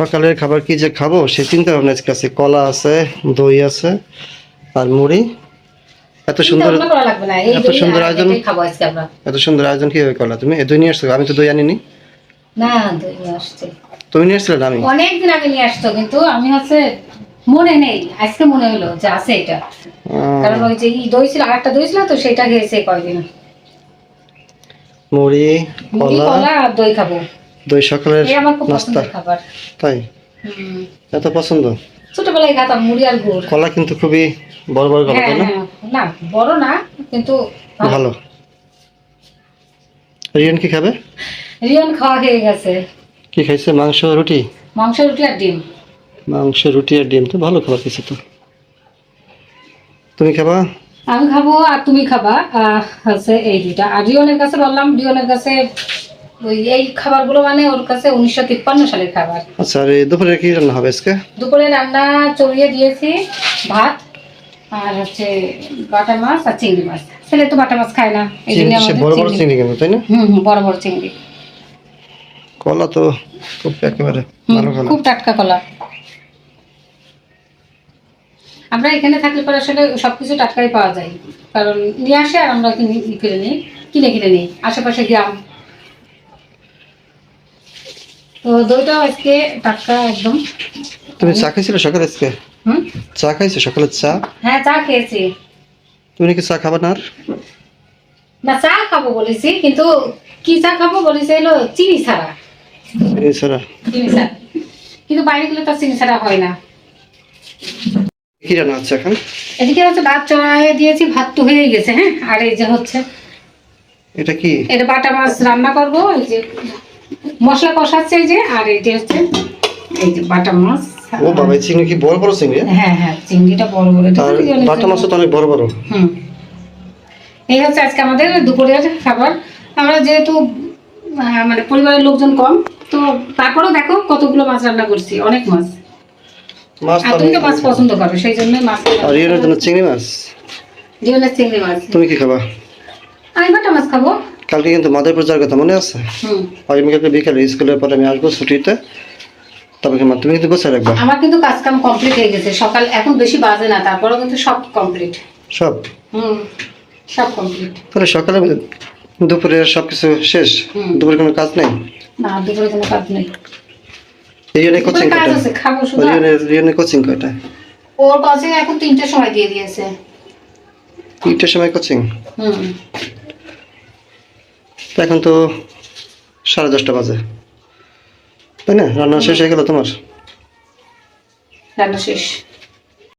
সকালের খাবার কি যে খাব সে চিন্তা ভাবনা আজকে আছে কলা আছে দই আছে আর মুড়ি। এত সুন্দর এত সুন্দর আয়োজন। এত সুন্দর আয়োজন কীভাবে করলা তুমি? দই নিয়ে আসছো? আমি তো দই আনিনি। না, দই নিয়ে আসছে। তুমি নিয়ে আসছিলে আমি? অনেকদিন আগে নিয়ে আসতো কিন্তু আমি হচ্ছে মনে নেই। আজকে মনে হলো যে আছে এটা। কারণ ওই যে দই ছিল দই তো সেটা কয়দিন। মুড়ি কলা আর দই খাব। দই সকালের নাস্তা। তাই? এত পছন্দ? ছোটবেলায় খাতাম মুড়ি আর গুড়। কলা কিন্তু খুবই বড় বড় কলা হ্যাঁ তাই না? হ্যাঁ না বড় না কিন্তু ভালো। রিয়ান কি খাবে? রিয়ন খাওয়া হয়ে গেছে। কি খাইছে? মাংস রুটি? মাংস রুটি আর ডিম। মাংস রুটি আর ডিম তো ভালো খাবার খেয়েছে তো। তুমি খাবা? আমি খাব আর তুমি খাবা। হচ্ছে এই দুইটা। আর রিয়নের কাছে বললাম রিয়নের কাছে ওই এই খাবারগুলো মানে ওর কাছে উনিশশো তিপ্পান্ন সালের খাবার। আচ্ছা আর এই দুপুরে কি রান্না হবে আজকে? দুপুরে রান্না চড়িয়ে দিয়েছি ভাত আর হচ্ছে বাটা মাছ আর চিংড়ি মাছ। ছেলে তো বাটা মাছ খায় না এই জন্য চিংড়ি- সে আমাদের বড় বড় চিংড়ি- চিংড়ি তাই না? হুম হুম বড় বড় চিংড়ি। কলা তো খুব একেবারে ভালো কলা। খুব টাটকা কলা। আমরা এখানে থাকলে পরে আসলে সবকিছু টাটকাই পাওয়া যায়। কারণ নিয়ে আসে আর আমরা কিনে নিই কিনে কিনে নিই। আশেপাশে গ্রাম তো দইটাও আজকে টাটকা একদম। তুমি চা খাইছিলে সকালে আজকে? হুম? চা খাইছো সকালে চা? হ্যাঁ চা খেয়েছি। তুমি নাকি চা খাবা না না চা খাব বলেছি কিন্তু কি চা খাব বলেছি হলো চিনি ছাড়া। চিনি ছাড়া? কিন্তু বাইরে গেলে তো আর চিনি ছাড়া হয় না। কি রান্না হচ্ছে এখন? এদিকে হচ্ছে ভাত চড়াই দিয়েছি ভাত তো হয়ে গেছে হ্যাঁ আর এই যে হচ্ছে। এটা কি? এটা বাটা মাছ রান্না করব এই যে মশলা কষাচ্ছে এই যে আর এই যে হচ্ছে এই যে বাটা মাছ ও বাবা চিংড়ি কি বড় বড় চিংড়ি? হ্যাঁ? হ্যাঁ চিংড়িটা বড় বড় বাটা মাছও তো অনেক বড় বড়। হুম। এই হচ্ছে আজকে আমাদের দুপুরের খাবার। আমরা যেহেতু মানে পরিবারের লোকজন কম তো তারপরেও দেখো কতগুলো মাছ রান্না করছি অনেক মাছ। মাছ তুমি তো মাছ পছন্দ করো সেই জন্য মাছ আর ইয়ের জন্য চিংড়ি মাছ? জীবনের চিংড়ি মাছ। তুমি কি খাবা? আমি বাটা মাছ খাব। কালকে কিন্তু মাদারপুর যাওয়ার কথা মনে আছে? আগামীকালকে বিকালে স্কুলের পরে আমি আসব ছুটিতে। তবে কি তুমি কিন্তু গোছায় রাখবা? আমার কিন্তু কাজ কাম কমপ্লিট হয়ে গেছে। সকাল এখন বেশি বাজে না তারপরেও কিন্তু সব কমপ্লিট সব? হুম সব কমপ্লিট তাহলে সকালে দুপুরে সব কিছু শেষ? হুম। দুপুরে কোনো কাজ নেই? না দুপুরে কোনো কাজ নেই। কোচিং কয়টা? কোচিং কয়টা? ওর কাছে এখন তিনটের সময় দিয়ে দিয়েছে। তিনটের সময় কোচিং হুম। তো এখন তো সাড়ে দশটা বাজে। তাই না? রান্না শেষ হয়ে গেল তোমার? রান্না শেষ।